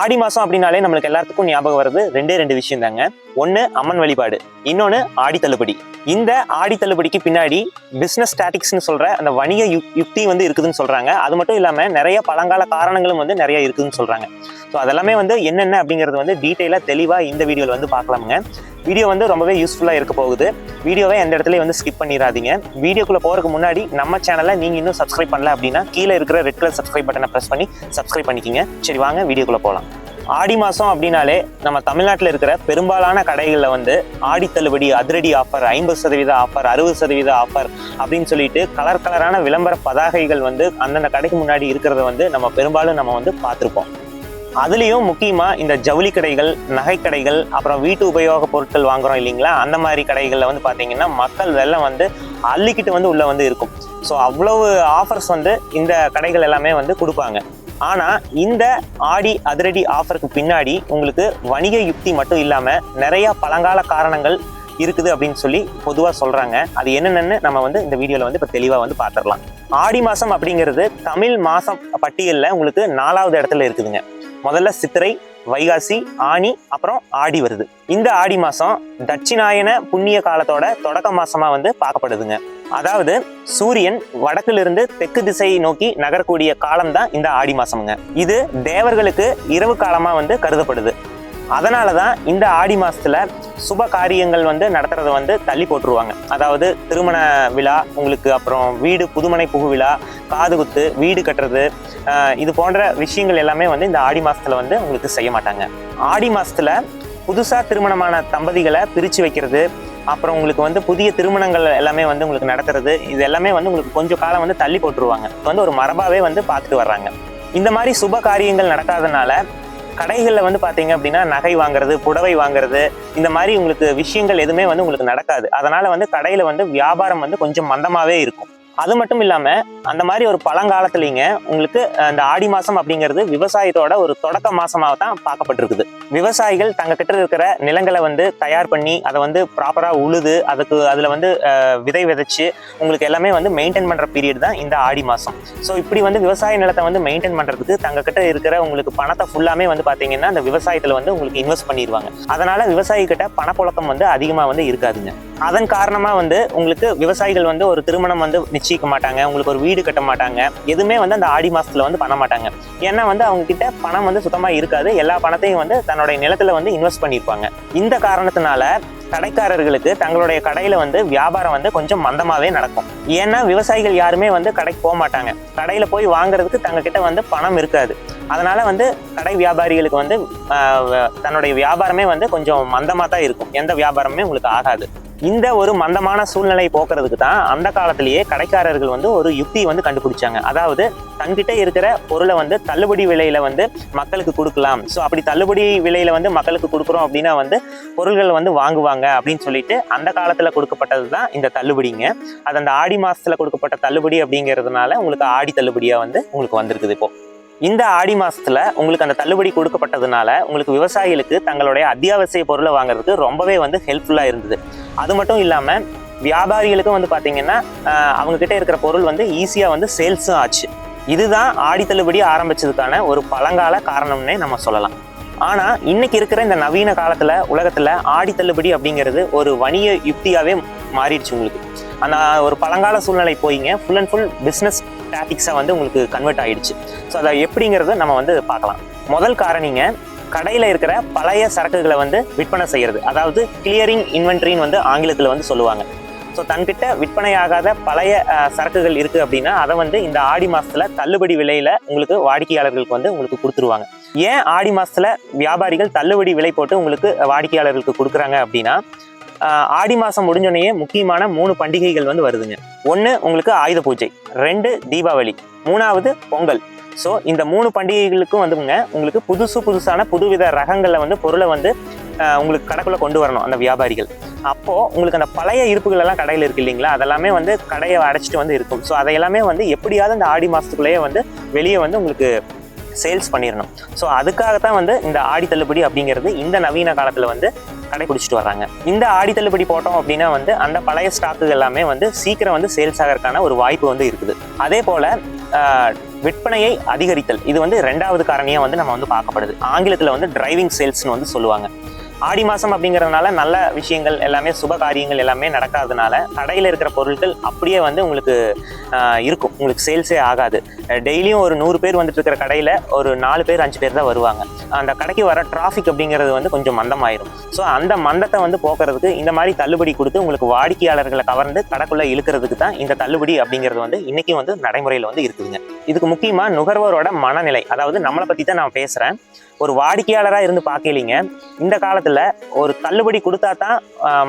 ஆடி மாதம் அப்படின்னாலே நம்மளுக்கு எல்லாத்துக்கும் ஞாபகம் வருது ரெண்டே ரெண்டு விஷயம் தாங்க. ஒன்று அம்மன் வழிபாடு இன்னொன்று ஆடி தள்ளுபடி. இந்த ஆடி தள்ளுபடிக்கு பின்னாடி பிஸ்னஸ் ஸ்டாட்டிக்ஸ்னு சொல்கிற அந்த வணிக யு யுக்தி வந்து இருக்குதுன்னு சொல்கிறாங்க அது மட்டும் இல்லாமல் நிறைய பழங்கால காரணங்களும் வந்து நிறைய இருக்குதுன்னு சொல்கிறாங்க ஸோ அதெல்லாமே வந்து என்னென்ன அப்படிங்கிறது வந்து டீட்டெயிலாக தெளிவாக இந்த வீடியோவில் வந்து பார்க்கலாமுங்க. வீடியோ வந்து ரொம்பவே யூஸ்ஃபுல்லாக இருக்க போகுது. வீடியோவை எந்த இடத்துலையும் வந்து ஸ்கிப் பண்ணிடாதீங்க. வீடியோக்குள்ளே போகிறதுக்கு முன்னாடி நம்ம சேனலை நீங்கள் இன்னும் சப்ஸ்கிரைப் பண்ணல அப்படின்னா கீழே இருக்கிற ரெட் கலர் சப்ஸ்கிரைப் பட்டனை ப்ரெஸ் பண்ணி சப்ஸ்கிரைப் பண்ணிக்கிங்க. சரி வாங்க வீடியோக்குள்ளே போகலாம் ஆடி மாதம் அப்படின்னாலே நம்ம தமிழ்நாட்டில் இருக்கிற பெரும்பாலான கடைகளில் வந்து ஆடி தள்ளுபடி அதிரடி ஆஃபர் ஐம்பது சதவீத ஆஃபர் அறுபது சதவீத ஆஃபர் அப்படின்னு சொல்லிட்டு கலர் கலரான விளம்பர பதாகைகள் வந்து அந்தந்த கடைக்கு முன்னாடி இருக்கிறத வந்து நம்ம பெரும்பாலும் நம்ம வந்து பார்த்துருப்போம். அதுலேயும் முக்கியமாக இந்த ஜவுளி கடைகள் நகைக்கடைகள் அப்புறம் வீட்டு உபயோக பொருட்கள் வாங்குறோம் இல்லைங்களா? அந்த மாதிரி கடைகளில் வந்து பார்த்தீங்கன்னா மக்கள் வெள்ளம் வந்து அள்ளிக்கிட்டு வந்து உள்ளே வந்து இருக்கும். ஸோ அவ்வளவு ஆஃபர்ஸ் வந்து இந்த கடைகள் எல்லாமே வந்து கொடுப்பாங்க. ஆனால் இந்த ஆடி அதிரடி ஆஃபருக்கு பின்னாடி உங்களுக்கு வணிக யுக்தி மட்டும் இல்லாமல் நிறையா பழங்கால காரணங்கள் இருக்குது அப்படின்னு சொல்லி பொதுவாக சொல்கிறாங்க அது என்னென்னு நம்ம வந்து இந்த வீடியோவில் வந்து இப்போ தெளிவாக வந்து பார்த்துடலாம் ஆடி மாதம் அப்படிங்கிறது தமிழ் மாதம் பட்டியலில் உங்களுக்கு நாலாவது இடத்துல இருக்குதுங்க. முதல்ல சித்திரை வைகாசி ஆனி அப்புறம் ஆடி வருது. இந்த ஆடி மாசம் தட்சிணாயன புண்ணிய காலத்தோட தொடக்க மாசமா வந்து பார்க்கப்படுதுங்க. அதாவது சூரியன் வடக்கிலிருந்து தெற்கு திசையை நோக்கி நகரக்கூடிய காலம் தான் இந்த ஆடி மாசம்ங்க. இது தேவர்களுக்கு இரவு காலமா வந்து கருதப்படுது. அதனால தான் இந்த ஆடி மாதத்தில் சுப காரியங்கள் வந்து நடத்துறத வந்து தள்ளி போட்டுருவாங்க. அதாவது திருமண விழா உங்களுக்கு அப்புறம் வீடு புதுமனை புகு விழா காது குத்து வீடு கட்டுறது இது போன்ற விஷயங்கள் எல்லாமே வந்து இந்த ஆடி மாதத்தில் வந்து உங்களுக்கு செய்ய மாட்டாங்க. ஆடி மாதத்தில் புதுசாக திருமணமான தம்பதிகளை பிரித்து வைக்கிறது அப்புறம் உங்களுக்கு வந்து புதிய திருமணங்கள் எல்லாமே வந்து உங்களுக்கு நடத்துறது இது எல்லாமே வந்து உங்களுக்கு கொஞ்சம் காலம் வந்து தள்ளி போட்டுருவாங்க. வந்து ஒரு மரபாவே வந்து பார்த்துட்டு வர்றாங்க. இந்த மாதிரி சுப காரியங்கள் நடக்காதனால கடைகளில் வந்து பார்த்தீங்க அப்படின்னா நகை வாங்குறது புடவை வாங்குறது இந்த மாதிரி உங்களுக்கு விஷயங்கள் எதுவுமே வந்து உங்களுக்கு நடக்காது. அதனால வந்து கடையில் வந்து வியாபாரம் வந்து கொஞ்சம் மந்தமாகவே இருக்கும். அது மட்டும் இல்லாமல் அந்த மாதிரி ஒரு பழங்காலத்துலேங்க உங்களுக்கு அந்த ஆடி மாதம் அப்படிங்கிறது விவசாயத்தோட ஒரு தொடக்க மாதமாக தான் பார்க்கப்பட்டிருக்குது. விவசாயிகள் தங்கக்கிட்ட இருக்கிற நிலங்களை வந்து தயார் பண்ணி அதை வந்து ப்ராப்பராக உழுது அதுக்கு அதில் வந்து விதை விதைச்சு உங்களுக்கு எல்லாமே வந்து மெயின்டைன் பண்ணுற பீரியட் தான் இந்த ஆடி மாதம் ஸோ இப்படி வந்து விவசாய நிலத்தை வந்து மெயின்டைன் பண்ணுறதுக்கு தங்கக்கிட்ட இருக்கிற உங்களுக்கு பணத்தை ஃபுல்லாமே வந்து பார்த்தீங்கன்னா அந்த விவசாயத்தில் வந்து உங்களுக்கு இன்வெஸ்ட் பண்ணிடுவாங்க அதனால் விவசாயிகிட்ட பணப்புழக்கம் வந்து அதிகமாக வந்து இருக்காதுங்க. அதன் காரணமாக வந்து உங்களுக்கு விவசாயிகள் வந்து ஒரு திருமணம் வந்து நிச்சயிக்க மாட்டாங்க உங்களுக்கு ஒரு வீடு கட்ட மாட்டாங்க எதுவுமே வந்து அந்த ஆடி மாதத்தில் வந்து பண்ண மாட்டாங்க. ஏன்னா வந்து அவங்க கிட்ட பணம் வந்து சுத்தமாக இருக்காது எல்லா பணத்தையும் வந்து தன்னுடைய நிலத்தில் வந்து இன்வெஸ்ட் பண்ணியிருப்பாங்க இந்த காரணத்தினால கடைக்காரர்களுக்கு தங்களுடைய கடையில வந்து வியாபாரம் வந்து கொஞ்சம் மந்தமாவே நடக்கும். ஏன்னா விவசாயிகள் யாருமே வந்து கடைக்கு போக மாட்டாங்க. கடையில போய் வாங்குறதுக்கு தங்கக்கிட்ட வந்து பணம் இருக்காது. அதனால வந்து கடை வியாபாரிகளுக்கு வந்து வ- தன்னுடைய வியாபாரமே வந்து கொஞ்சம் மந்தமாக தான் இருக்கும். எந்த வியாபாரமே உங்களுக்கு ஆகாது. இந்த ஒரு மந்தமான சூழ்நிலை போக்குறதுக்கு தான் அந்த காலத்திலேயே கடைக்காரர்கள் வந்து ஒரு யுக்தி வந்து கண்டுபிடிச்சாங்க. அதாவது தங்கிட்ட இருக்கிற பொருளை வந்து தள்ளுபடி விலையில வந்து மக்களுக்கு கொடுக்கலாம். ஸோ அப்படி தள்ளுபடி விலையில வந்து மக்களுக்கு கொடுக்குறோம் அப்படின்னா வந்து பொருள்கள் வந்து வாங்குவாங்க அப்படின்னு சொல்லிட்டு அந்த காலத்தில் கொடுக்கப்பட்டது தான் இந்த தள்ளுபடிங்க. அது அந்த ஆடி மாசத்துல கொடுக்கப்பட்ட தள்ளுபடி அப்படிங்கிறதுனால உங்களுக்கு ஆடி தள்ளுபடியா வந்து உங்களுக்கு வந்திருக்குது இப்போ. இந்த ஆடி மாசத்துல உங்களுக்கு அந்த தள்ளுபடி கொடுக்கப்பட்டதுனால உங்களுக்கு விவசாயிகளுக்கு தங்களுடைய அத்தியாவசிய பொருளை வாங்குறதுக்கு ரொம்பவே வந்து ஹெல்ப்ஃபுல்லா இருந்தது. அது மட்டும் இல்லாமல் வியாபாரிகளுக்கும் வந்து பார்த்தீங்கன்னா அவங்கக்கிட்ட அவங்க கிட்ட இருக்கிற பொருள் வந்து ஈஸியாக வந்து சேல்ஸும் ஆச்சு. இதுதான் ஆடித்தள்ளுபடி ஆரம்பிச்சதுக்கான ஒரு பழங்கால காரணம்னே நம்ம சொல்லலாம். ஆனால் இன்னைக்கு இருக்கிற இந்த நவீன காலத்தில் உலகத்தில் ஆடித்தள்ளுபடி அப்படிங்கிறது ஒரு வணிக யுக்தியாகவே மாறிடுச்சு உங்களுக்கு. அந்த ஒரு பழங்கால சூழ்நிலை போயிங்க ஃபுல் அண்ட் ஃபுல் பிஸ்னஸ் டாட்டிக்ஸாக வந்து உங்களுக்கு கன்வெர்ட் ஆகிடுச்சு ஸோ அதை எப்படிங்கிறத நம்ம வந்து பார்க்கலாம். முதல் காரணிங்க கடையில் இருக்கிற பழைய சரக்குகளை வந்து விற்பனை செய்யறது. அதாவது கிளியரிங் இன்வென்ட்ரின்னு வந்து ஆங்கிலத்தில் வந்து சொல்லுவாங்க. ஸோ தன்கிட்ட விற்பனையாகாத பழைய சரக்குகள் இருக்குது அப்படின்னா அதை வந்து இந்த ஆடி மாதத்தில் தள்ளுபடி விலையில் உங்களுக்கு வாடிக்கையாளர்களுக்கு வந்து உங்களுக்கு கொடுத்துருவாங்க. ஏன் ஆடி மாதத்தில் வியாபாரிகள் தள்ளுபடி விலை போட்டு உங்களுக்கு வாடிக்கையாளர்களுக்கு கொடுக்குறாங்க அப்படின்னா ஆடி மாதம் முடிஞ்சோடனே முக்கியமான மூணு பண்டிகைகள் வந்து வருதுங்க. ஒன்று உங்களுக்கு ஆயுத பூஜை ரெண்டு தீபாவளி மூணாவது பொங்கல். ஸோ இந்த மூணு பண்டிகைகளுக்கும் வந்துங்க உங்களுக்கு புதுசு புதுசான புதுவித ரகங்களில் வந்து பொருளை வந்து உங்களுக்கு கடைக்குள்ளே கொண்டு வரணும் அந்த வியாபாரிகள். அப்போது உங்களுக்கு அந்த பழைய இருப்புகள் எல்லாம் கடையில் இருக்கு இல்லைங்களா? அதெல்லாமே வந்து கடையை அடைச்சிட்டு வந்து இருக்கும். ஸோ அதையெல்லாமே வந்து எப்படியாவது இந்த ஆடி மாதத்துக்குள்ளேயே வந்து வெளியே வந்து உங்களுக்கு சேல்ஸ் பண்ணிடணும் ஸோ அதுக்காக தான் வந்து இந்த ஆடி தள்ளுபடி அப்படிங்கிறது இந்த நவீன காலத்தில் வந்து கடைபிடிச்சிட்டு வர்றாங்க. இந்த ஆடி தள்ளுபடி போட்டோம் அப்படின்னா வந்து அந்த பழைய ஸ்டாக்கு எல்லாமே வந்து சீக்கிரம் வந்து சேல்ஸ் ஆகிறதுக்கான ஒரு வாய்ப்பு வந்து இருக்குது. அதே போல் விற்பனையை அதிகரித்தல். இது வந்து ரெண்டாவது காரணியாக வந்து நம்ம வந்து பார்க்கப்படுது. ஆங்கிலத்தில் வந்து டிரைவிங் சேல்ஸ்னு வந்து சொல்லுவாங்க. ஆடி மாதம் அப்படிங்கிறதுனால நல்ல விஷயங்கள் எல்லாமே சுப காரியங்கள் எல்லாமே நடக்காதனால கடையில் இருக்கிற பொருட்கள் அப்படியே வந்து உங்களுக்கு இருக்கும். உங்களுக்கு சேல்ஸே ஆகாது. டெய்லியும் ஒரு நூறு பேர் வந்துட்டு இருக்கிற கடையில் ஒரு நாலு பேர் அஞ்சு பேர் தான் வருவாங்க. அந்த கடைக்கு வர டிராஃபிக் அப்படிங்கிறது வந்து கொஞ்சம் மந்தமாயிரும். ஸோ அந்த மந்தத்தை வந்து போக்குறதுக்கு இந்த மாதிரி தள்ளுபடி கொடுத்து உங்களுக்கு வாடிக்கையாளர்களை கவர்ந்து கடைக்குள்ளே இழுக்கிறதுக்கு தான் இந்த தள்ளுபடி அப்படிங்கிறது வந்து இன்னைக்கு வந்து நடைமுறையில் வந்து இருக்குதுங்க. இதுக்கு முக்கியமாக நுகர்வோரோட மனநிலை அதாவது நம்மளை பற்றி தான் நான் பேசுகிறேன் ஒரு வாடிக்கையாளராக இருந்து பார்க்கலீங்க. இந்த காலத்தில் ஒரு தள்ளுபடி கொடுத்தா தான்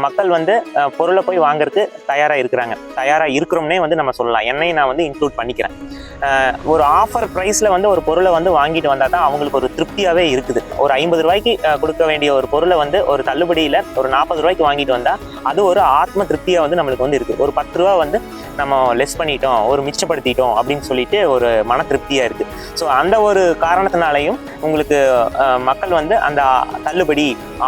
மக்கள் வந்து பொருளை போய் வாங்குறதுக்கு தயாராக இருக்கிறாங்க. தயாராக இருக்கிறோம்னே வந்து நம்ம சொல்லலாம். என்னையும் நான் வந்து இன்க்ளூட் பண்ணிக்கிறேன். ஒரு ஆஃபர் ப்ரைஸில் வந்து ஒரு பொருளை வந்து வாங்கிட்டு வந்தால் தான் அவங்களுக்கு ஒரு திருப்தியாகவே இருக்குது. ஒரு ஐம்பது ரூபாய்க்கு கொடுக்க வேண்டிய ஒரு பொருளை வந்து ஒரு தள்ளுபடியில் ஒரு நாற்பது ரூபாய்க்கு வாங்கிட்டு வந்தால் அது ஒரு ஆத்ம திருப்தியாக வந்து நம்மளுக்கு வந்து இருக்குது ஒரு பத்து ரூபா வந்து நம்ம லெஸ் பண்ணிட்டோம் ஒரு மிச்சப்படுத்திட்டோம் அப்படின்னு சொல்லிட்டு ஒரு மன திருப்தியாக இருக்குது ஸோ அந்த ஒரு காரணத்தினாலையும் உங்களுக்கு மக்கள் வந்து அந்த தள்ளுபடி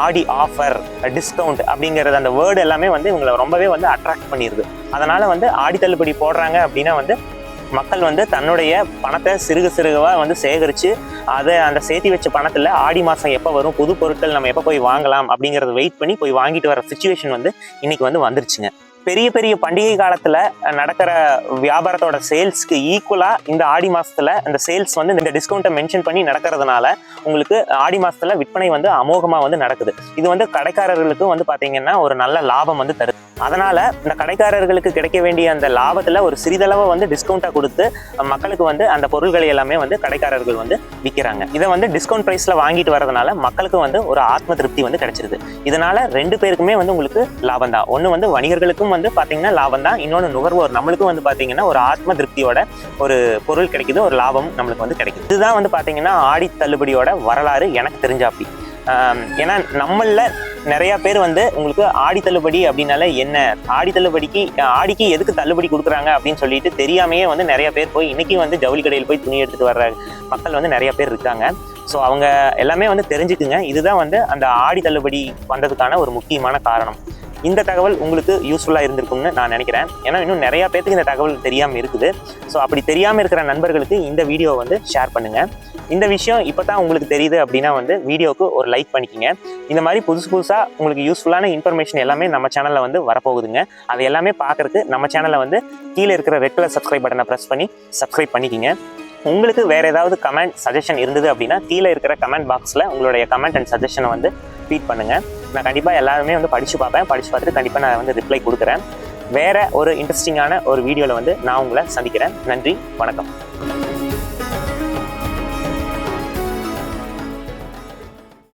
ஆடி ஆஃபர் டிஸ்கவுண்ட் அப்படிங்கிறது அந்த வேர்டு எல்லாமே வந்து இவங்களை ரொம்பவே வந்து அட்ராக்ட் பண்ணிடுது அதனால் வந்து ஆடி தள்ளுபடி போடுறாங்க அப்படின்னா வந்து மக்கள் வந்து தன்னுடைய பணத்தை சிறுக சிறுகவாக வந்து சேகரித்து அதை அந்த சேர்த்தி வச்ச பணத்தில் ஆடி மாதம் எப்போ வரும் புது பொருட்கள் நம்ம எப்போ போய் வாங்கலாம் அப்படிங்கிறத வெயிட் பண்ணி போய் வாங்கிட்டு வர சுச்சுவேஷன் வந்து இன்றைக்கி வந்து வந்துருச்சுங்க. பெரிய பெரிய பண்டிகை காலத்தில் நடக்கிற வியாபாரத்தோட சேல்ஸ்க்கு ஈக்குவலாக இந்த ஆடி மாசத்துல இந்த சேல்ஸ் வந்து இந்த டிஸ்கவுண்ட்டை மென்ஷன் பண்ணி நடக்கிறதுனால உங்களுக்கு ஆடி மாசத்துல விற்பனை வந்து அமோகமாக வந்து நடக்குது. இது வந்து கடைக்காரர்களுக்கு வந்து பார்த்தீங்கன்னா ஒரு நல்ல லாபம் வந்து தருது. அதனால இந்த கடைக்காரர்களுக்கு கிடைக்க வேண்டிய அந்த லாபத்தில் ஒரு சிறிதளவை வந்து டிஸ்கவுண்ட்டாக கொடுத்து மக்களுக்கு வந்து அந்த பொருள்களை எல்லாமே வந்து கடைக்காரர்கள் வந்து விற்கிறாங்க இதை வந்து டிஸ்கவுண்ட் ப்ரைஸில் வாங்கிட்டு வரதுனால மக்களுக்கு வந்து ஒரு ஆத்ம திருப்தி வந்து கிடைச்சிருது. இதனால ரெண்டு பேருக்குமே வந்து உங்களுக்கு லாபம் தான். ஒன்று வந்து வணிகர்களுக்கும் வந்து பார்த்தீங்கன்னா லாபம் தான். இன்னொன்று நுகர்வோர் நம்மளுக்கும் வந்து பார்த்தீங்கன்னா ஒரு ஆத்ம திருப்தியோட ஒரு பொருள் கிடைக்குது ஒரு லாபம் நம்மளுக்கு வந்து கிடைக்குது. இதுதான் வந்து பார்த்தீங்கன்னா ஆடி தள்ளுபடியோட வரலாறு எனக்கு தெரிஞ்சாப்பி ஏன்னா நம்மள நிறைய பேர் வந்து உங்களுக்கு ஆடி தள்ளுபடி அப்படின்னால என்ன? ஆடி தள்ளுபடிக்கு ஆடிக்கு எதுக்கு தள்ளுபடி கொடுக்குறாங்க அப்படின்னு சொல்லிட்டு தெரியாமையே வந்து நிறைய பேர் போய் இன்னைக்கு வந்து ஜவுளி கடையில் போய் துணி எடுத்துட்டு வர்ற மக்கள் வந்து நிறைய பேர் இருக்காங்க. ஸோ அவங்க எல்லாமே வந்து தெரிஞ்சுக்குங்க. இதுதான் வந்து அந்த ஆடி தள்ளுபடி வந்ததுக்கான ஒரு முக்கியமான காரணம். இந்த தகவல் உங்களுக்கு யூஸ்ஃபுல்லாக இருந்திருக்கும்னு நான் நினைக்கிறேன். ஏன்னா இன்னும் நிறைய பேத்துக்கு இந்த தகவல் தெரியாமல் இருக்குது. ஸோ அப்படி தெரியாமல் இருக்கிற நண்பர்களுக்கு இந்த வீடியோவை வந்து ஷேர் பண்ணுங்கள் இந்த விஷயம் இப்போ தான் உங்களுக்கு தெரியுது அப்படின்னா வந்து வீடியோவுக்கு ஒரு லைக் பண்ணிக்கிங்க. இந்த மாதிரி புதுசு புதுசாக உங்களுக்கு யூஸ்ஃபுல்லான இன்ஃபர்மேஷன் எல்லாமே நம்ம சேனலில் வந்து வரப்போகுதுங்க. அது எல்லாமே பார்க்குறதுக்கு நம்ம சேனலை வந்து கீழே இருக்கிற ரெட் கலர் சப்ஸ்கிரைப் பட்டனை ப்ரெஸ் பண்ணி சப்ஸ்கிரைப் பண்ணிக்கிங்க. உங்களுக்கு வேற ஏதாவது கமெண்ட் சஜஷன் இருந்தது அப்படின்னா கீழே இருக்கிற கமெண்ட் பாக்ஸில் உங்களுடைய கமெண்ட் அண்ட் சஜஷனை வந்து ட்வீட் பண்ணுங்கள் நான் கண்டிப்பாக எல்லாருமே வந்து படித்து பார்ப்பேன். படித்து பார்த்துட்டு கண்டிப்பாக நான் வந்து ரிப்ளை கொடுக்குறேன். வேற ஒரு இன்ட்ரெஸ்டிங்கான ஒரு வீடியோவில் வந்து நான் உங்களை சந்திக்கிறேன். நன்றி வணக்கம்.